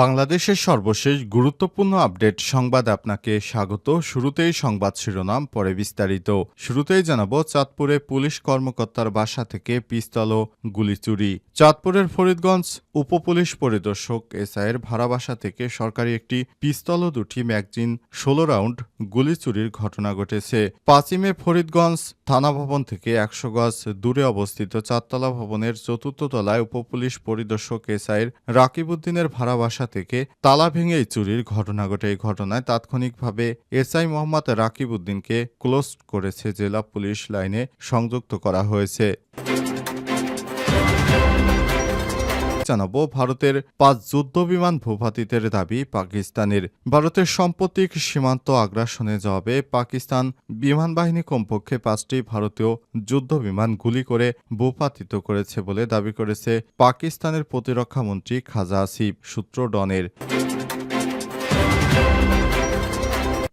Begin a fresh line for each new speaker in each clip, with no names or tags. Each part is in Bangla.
বাংলাদেশের সর্বশেষ গুরুত্বপূর্ণ আপডেট সংবাদ আপনাকে স্বাগত। শুরুতেই সংবাদ শিরোনাম, পরে বিস্তারিত। শুরুতেই জানাব, চাঁদপুরে পুলিশ কর্মকর্তার বাসা থেকে পিস্তল ও গুলি চুরি। চাঁদপুরের ফরিদগঞ্জ উপপুলিশ পরিদর্শক এসআইয়ের ভাড়া বাসা থেকে সরকারি একটি পিস্তল ও দুটি ম্যাগজিন ষোলো রাউন্ড গুলি চুরির ঘটনা ঘটেছে। পাঁচিমে ফরিদগঞ্জ থানা ভবন থেকে একশো গজ দূরে অবস্থিত চারতলা ভবনের চতুর্থ তলায় উপপুলিশ পরিদর্শক এসআইয়ের রাকিবউদ্দিনের ভাড়া বাসা থেকে তালা ভেঙে চুরির ঘটনা ঘটে। এই ঘটনায় তাৎক্ষণিকভাবে এসআই মোহাম্মদ রাকিবউদ্দিনকে ক্লোজ করেছে জেলা পুলিশ লাইনে সংযুক্ত করা হয়েছে। জানাব, ভারতের পাঁচ যুদ্ধ বিমান ভূপাতিতের দাবি, পাকিস্তানের। ভারতের সাম্প্রতিক সীমান্ত আগ্রাসনে জবাবে পাকিস্তান বিমান বাহিনী কমপক্ষে পাঁচটি ভারতীয় যুদ্ধ বিমান গুলি করে ভূপাতিত করেছে বলে দাবি করেছে পাকিস্তানের প্রতিরক্ষা মন্ত্রী খাজা আসিফ, সূত্র ডনের।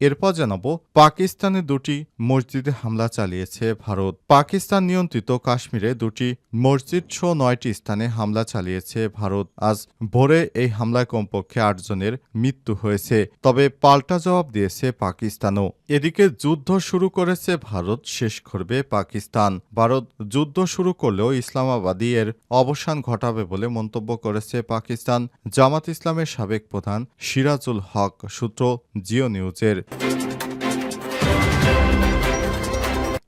এরপর জানাব, পাকিস্তানে দুটি মসজিদে হামলা চালিয়েছে ভারত। পাকিস্তান নিয়ন্ত্রিত কাশ্মীরে দুটি মসজিদ সহ নয়টি স্থানে হামলা চালিয়েছে ভারত। আজ ভোরে এই হামলায় কমপক্ষে আটজনের মৃত্যু হয়েছে, তবে পাল্টা জবাব দিয়েছে পাকিস্তানও। এদিকে যুদ্ধ শুরু করেছে ভারত, শেষ করবে পাকিস্তান। ভারত যুদ্ধ শুরু করলেও ইসলামাবাদী এর অবসান ঘটাবে বলে মন্তব্য করেছে পাকিস্তান। জামাত ইসলামের সাবেক প্রধান সিরাজুল হক, সূত্র জিও নিউজের।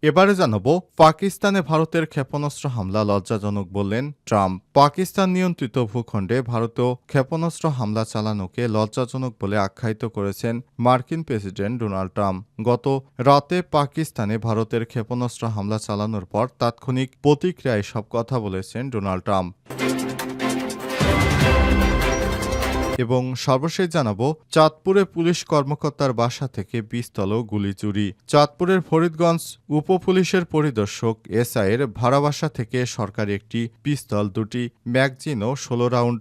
এবারে জানাব, পাকিস্তানে ভারতের ক্ষেপণাস্ত্র হামলা লজ্জাজনক বললেন ট্রাম্প। পাকিস্তান নিয়ন্ত্রিত ভূখণ্ডে ভারতীয় ক্ষেপণাস্ত্র হামলা চালানোকে লজ্জাজনক বলে আখ্যায়িত করেছেন মার্কিন প্রেসিডেন্ট ডোনাল্ড ট্রাম্প। গত রাতে পাকিস্তানে ভারতের ক্ষেপণাস্ত্র হামলা চালানোর পর তাৎক্ষণিক প্রতিক্রিয়ায় সব কথা বলেছেন ডোনাল্ড ট্রাম্প। এবং সর্বশেষ জানাব, চাঁদপুরে পুলিশ কর্মকর্তার বাসা থেকে বিস্তল গুলি চুরি। চাঁদপুরের ফরিদগঞ্জ উপপুলিশের পরিদর্শক এসআইয়ের ভাড়া বাসা থেকে সরকারি একটি পিস্তল, দুটি ম্যাগজিন ও ষোলো রাউন্ড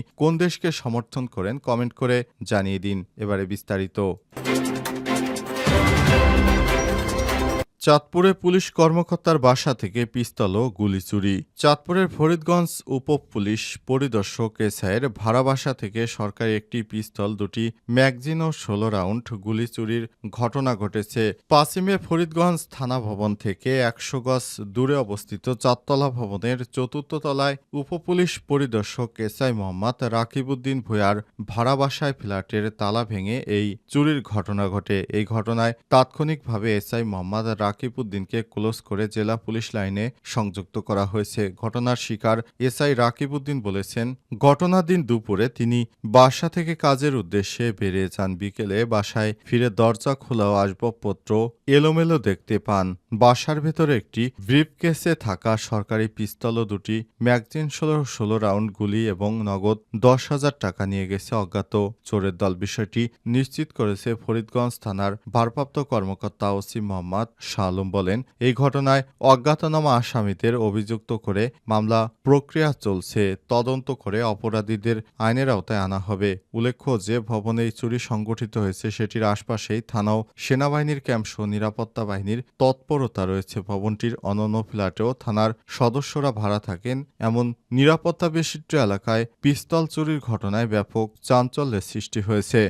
কোন দেশকে সমর্থন করেন কমেন্ট করে জানিয়ে দিন এবারে বিস্তারিত। চাঁদপুরে পুলিশ কর্মকর্তার বাসা থেকে পিস্তল ও গুলি চুরি। চাঁদপুরের ফরিদগঞ্জ উপ পুলিশ পরিদর্শক এসআইয়ের ভাড়া বাসা থেকে সরকারি একটি পিস্তল, দুটি ম্যাগজিন ও ষোলো রাউন্ড গুলি চুরির ঘটনা ঘটেছে। পাসিমে ফরিদগঞ্জ থানা ভবন থেকে একশো গজ দূরে অবস্থিত চারতলা ভবনের চতুর্থ তলায় উপপুলিশ পরিদর্শক এসআই মোহাম্মদ রাকিবউদ্দিন ভূয়ার ভাড়া বাসায় ফ্ল্যাটের তালা ভেঙে এই চুরির ঘটনা ঘটে। এই ঘটনায় তাৎক্ষণিকভাবে এসআই মোহাম্মদ রাকিবউদ্দিনকে ক্লোজ করে জেলা পুলিশ লাইনে সংযুক্ত করা হয়েছে। ঘটনার শিকার এসআই রাকিবউদ্দিন বলেছেন ঘটনার দিন দুপুরে তিনি বাসা থেকে কাজের উদ্দেশ্যে বেরিয়ে যান। বিকেলে বাসায় ফিরে দরজা খোলা আসবাবপত্র এলোমেলো দেখতে পান। বাসার ভেতরে একটি ব্রিফকেসে থাকা সরকারি পিস্তল ও দুটি ম্যাগজিন ষোলো ষোলো রাউন্ড গুলি এবং নগদ দশ হাজার টাকা নিয়ে গেছে অজ্ঞাত চোরের দল। বিষয়টি নিশ্চিত করেছে ফরিদগঞ্জ থানার ভারপ্রাপ্ত কর্মকর্তা ওসি মোহাম্মদ শাহ আলম বলেন, এই ঘটনায় অজ্ঞাতনামা আসামিদের অভিযুক্ত করে মামলা প্রক্রিয়া চলছে, তদন্ত করে অপরাধীদের আইনের আওতায় আনা হবে। উল্লেখ্য যে ভবনে এই চুরি সংগঠিত হয়েছে, সেটির আশপাশেই থানাও সেনাবাহিনীর ক্যাম্পসহ নিরাপত্তা বাহিনীর তৎপরতা রয়েছে ভবনটির অনন্য ফ্ল্যাটেও, থানার সদস্যরা ভাড়া থাকেন। এমন নিরাপত্তা বিশিষ্ট এলাকায় পিস্তল চুরির ঘটনায় ব্যাপক চাঞ্চল্যের সৃষ্টি হয়েছে।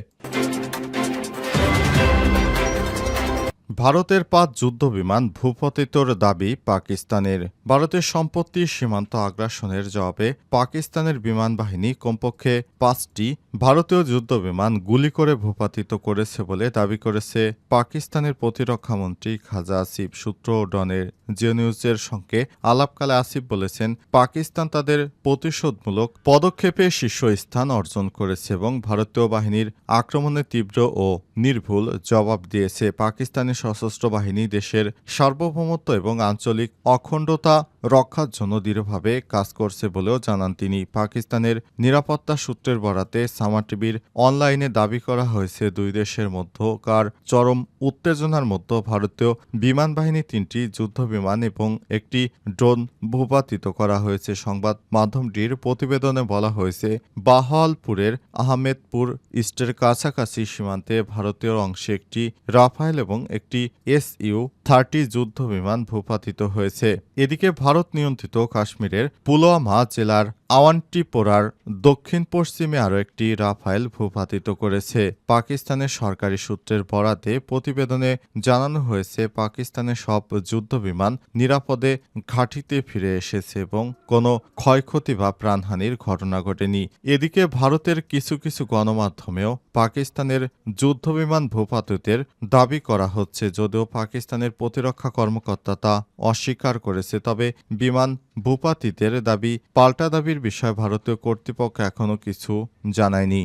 ভারতের পাঁচ যুদ্ধ বিমান ভূপতিতর দাবি পাকিস্তানের। ভারতের সম্পত্তি সীমান্ত আগ্রাসনের জবাবে পাকিস্তানের বিমান বাহিনী কমপক্ষে পাঁচটি ভারতীয় যুদ্ধবিমান গুলি করে ভূপাতিত করেছে বলে দাবি করেছে পাকিস্তানের প্রতিরক্ষামন্ত্রী খাজা আসিফ সূত্র ডনের জিও নিউজের সঙ্গে আলাপকালে আসিফ বলেছেন, পাকিস্তান তাদের প্রতিশোধমূলক পদক্ষেপে শীর্ষস্থান অর্জন করেছে এবং ভারতীয় বাহিনীর আক্রমণে তীব্র ও নির্ভুল জবাব দিয়েছে। পাকিস্তানি সশস্ত্র বাহিনী দেশের সার্বভৌমত্ব এবং আঞ্চলিক অখণ্ডতা 아까 রক্ষার জন্য দৃঢ়ভাবে কাজ করছে বলেও জানান তিনি। পাকিস্তানের নিরাপত্তা সূত্রের বরাতে সামা টিভির অনলাইনে দাবি করা হয়েছে, দুই দেশের মধ্যকার চরম উত্তেজনার মধ্যে ভারতীয় বিমান বাহিনী তিনটি যুদ্ধ বিমান এবং একটি ড্রোন ভূপাতিত করা হয়েছে। সংবাদ মাধ্যমটির প্রতিবেদনে বলা হয়েছে, বাহালপুরের আহমেদপুর ইস্টের কাছাকাছি সীমান্তে ভারতীয় অংশে একটি রাফায়েল এবং একটি এস ইউ থার্টি যুদ্ধ বিমান ভূপাতিত হয়েছে। এদিকে ভারত নিয়ন্ত্রিত কাশ্মীরের পুলওয়ামা জেলার আওয়ান্টিপোরার দক্ষিণ পশ্চিমে আরও একটি রাফায়েল ভূপাতিত করেছে। পাকিস্তানের সরকারি সূত্রের বরাতে প্রতিবেদনে জানানো হয়েছে, পাকিস্তানের সব যুদ্ধ বিমান নিরাপদে ঘাঁটিতে ফিরে এসেছে এবং কোনো ক্ষয়ক্ষতি বা প্রাণহানির ঘটনা ঘটেনি। এদিকে ভারতের কিছু কিছু গণমাধ্যমেও পাকিস্তানের যুদ্ধবিমান ভূপাতিতের দাবি করা হচ্ছে, যদিও পাকিস্তানের প্রতিরক্ষা কর্মকর্তা তা অস্বীকার করেছে। তবে বিমান ভূপাতিতের দাবি পাল্টা দাবির বিষয়ে ভারতীয় কর্তৃপক্ষ এখনও কিছু জানায়নি।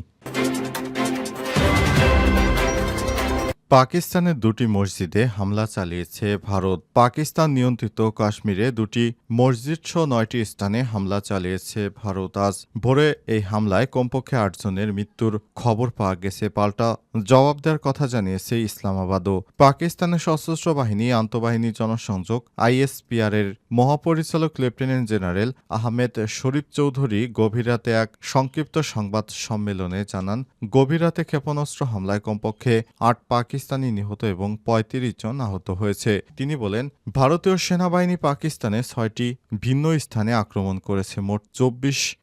পাকিস্তানের দুটি মসজিদে হামলা চালিয়েছে ভারত। পাকিস্তান নিয়ন্ত্রিত কাশ্মীরে দুটি মসজিদ সহ নয়টি স্থানে হামলা চালিয়েছে ভারত। আজ ভোরে এই হামলায় কমপক্ষে আটজনের মৃত্যুর খবর পাওয়া গেছে, পাল্টা জবাব দেওয়ার কথা জানিয়েছে ইসলামাবাদও। পাকিস্তানের সশস্ত্র বাহিনী, আন্তঃবাহিনী জনসংযোগ আইএসপিআর এর মহাপরিচালক লেফটেন্যান্ট জেনারেল আহমেদ শরীফ চৌধুরী গভীর রাতে এক সংক্ষিপ্ত সংবাদ সম্মেলনে জানান, গভীর রাতে ক্ষেপণাস্ত্র হামলায় কমপক্ষে আট পাকিস্তানি নিহত এবং পঁয়ত্রিশ জন আহত হয়েছে। তিনি বলেন, ভারতীয় সেনাবাহিনী পাকিস্তানে ছয়টি ভিন্ন স্থানে আক্রমণ করেছে। মোট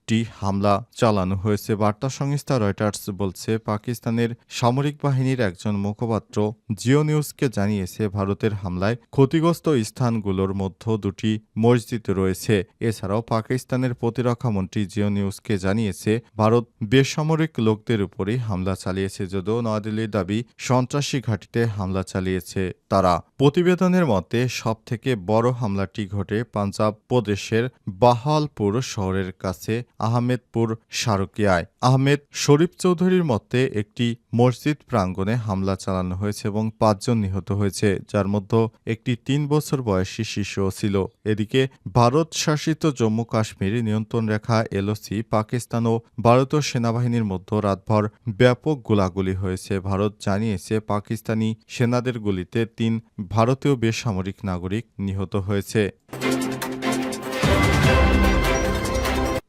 চব্বিশটি হামলা চালানো হয়েছে। বার্তা সংস্থা রয়টার্স বলছে, পাকিস্তানের সামরিক বাহিনীর একজন মুখপাত্র জিও নিউজকে জানিয়েছে, ভারতের হামলায় ক্ষতিগ্রস্ত স্থানগুলোর মধ্যে দুটি মসজিদ রয়েছে। এছাড়াও পাকিস্তানের প্রতিরক্ষা মন্ত্রী জিও নিউজকে জানিয়েছে, ভারত বেসামরিক লোকদের উপরই হামলা চালিয়েছে, যদিও নয়াদিল্লির দাবি, সন্ত্রাসী ঘাঁটিতে হামলা চালিয়েছে তারা। প্রতিবেদনের মতে, সবথেকে বড় হামলাটি ঘটে পাঞ্জাব প্রদেশের বাহালপুর শহরের কাছে আহমেদপুর সারকিয়ায়। আহমেদ শরীফ চৌধুরীর মতে, একটি মসজিদ প্রাঙ্গণে হামলা চালানো হয়েছে এবং পাঁচজন নিহত হয়েছে, যার মধ্যে একটি তিন বছর বয়সী শিশুও ছিল। এদিকে, ভারত শাসিত জম্মু কাশ্মীর নিয়ন্ত্রণ রেখা, এলওসি, পাকিস্তান ও ভারতীয় সেনাবাহিনীর মধ্যে রাতভর ব্যাপক গোলাগুলি হয়েছে। ভারত জানিয়েছে, পাকিস্তানি সেনাদের গুলিতে তিন ভারতীয় বেসামরিক নাগরিক নিহত হয়েছে।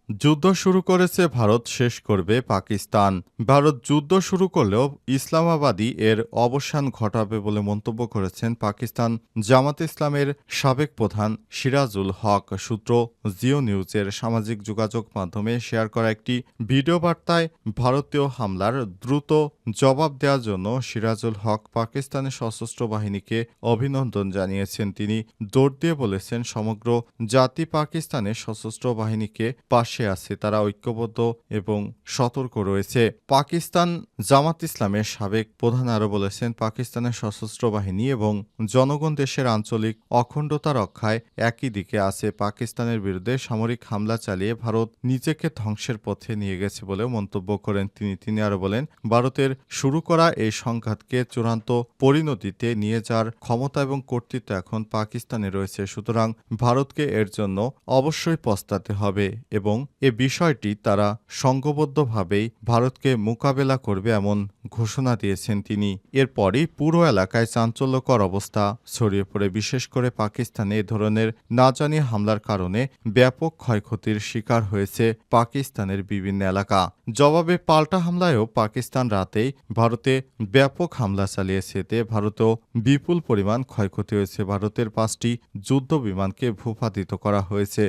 যুদ্ধ শুরু করেছে ভারত, শেষ করবে পাকিস্তান। ভারত যুদ্ধ শুরু করলেও ইসলামাবাদী এর অবসান ঘটাবে বলে মন্তব্য করেছেন পাকিস্তান জামাত ইসলামের সাবেক প্রধান সিরাজুল হক। সূত্র জিও নিউজের সামাজিক যোগাযোগ মাধ্যমে শেয়ার করা একটি ভিডিও বার্তায় ভারতীয় হামলার দ্রুত জবাব দেওয়ার জন্য সিরাজুল হক পাকিস্তানের সশস্ত্র বাহিনীকে অভিনন্দন জানিয়েছেন। তিনি জোর দিয়ে বলেছেন, সমগ্র জাতি পাকিস্তানের সশস্ত্র বাহিনীকে পাশে আছে, তারা ঐক্যবদ্ধ এবং সতর্ক রয়েছে। পাকিস্তান জামাত ইসলামের সাবেক প্রধান আরও বলেছেন, পাকিস্তানের সশস্ত্র বাহিনী এবং জনগণ দেশের আঞ্চলিক অখণ্ডতা রক্ষায় একই দিকে আছে। পাকিস্তানের বিরুদ্ধে সামরিক হামলা চালিয়ে ভারত নিজেকে ধ্বংসের পথে নিয়ে গেছে বলেও মন্তব্য করেন তিনি। তিনি আরও বলেন, ভারতের শুরু করা এই সংঘাতকে চূড়ান্ত পরিণতিতে নিয়ে যাওয়ার ক্ষমতা এবং কর্তৃত্ব এখন পাকিস্তানে রয়েছে। সুতরাং ভারতকে এর জন্য অবশ্যই পস্তাতে হবে এবং এ বিষয়টি তারা সংঘবদ্ধভাবেই ভারতকে মোকাবেলা করবে এমন ঘোষণা দিয়েছেন তিনি। এরপরই পুরো এলাকায় চাঞ্চল্যকর অবস্থা ছড়িয়ে পড়ে। বিশেষ করে পাকিস্তানে এ ধরনের না জানিয়ে হামলার কারণে ব্যাপক ক্ষয়ক্ষতির শিকার হয়েছে পাকিস্তানের বিভিন্ন এলাকা। জবাবে পাল্টা হামলায়ও পাকিস্তান রাতেই ভারতে ব্যাপক হামলা চালিয়েছে। এতে ভারতেও বিপুল পরিমাণ ক্ষয়ক্ষতি হয়েছে। ভারতের পাঁচটি যুদ্ধ বিমানকে ভূপাতিত করা হয়েছে।